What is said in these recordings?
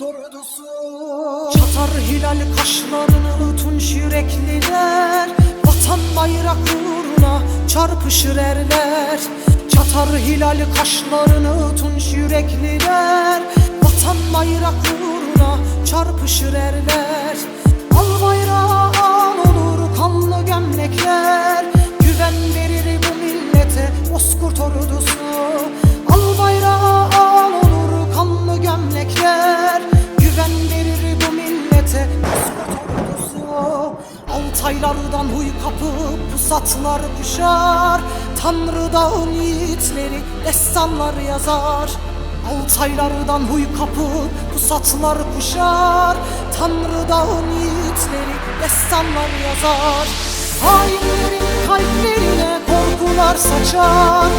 Bozkurt ordusu Çatar hilal kaşlarını tunç yürekliler. Vatan bayrak uğruna çarpışır erler. Çatar hilal kaşlarını tunç yürekliler. Vatan bayrak uğruna çarpışır erler Altaylardan huy kapıp pusatlar kuşar Tanrı dağın yiğitleri destanlar yazar. Altaylardan huy kapıp pusatlar kuşar Tanrı dağın yiğitleri destanlar yazar. Hainlerin kalplerine korkular saçar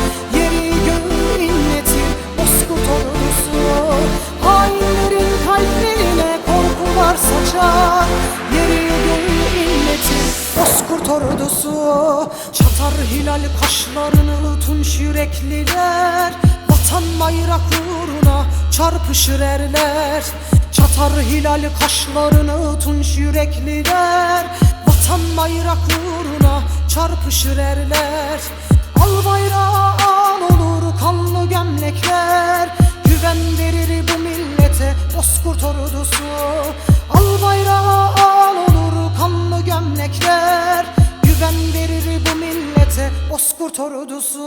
ordusu Çatar hilal kaşlarını tunç yürekliler Vatan bayrak uğruna çarpışır erler. Çatar hilal kaşlarını tunç yürekliler Vatan bayrak uğruna çarpışır erler millete bozkurt ordusu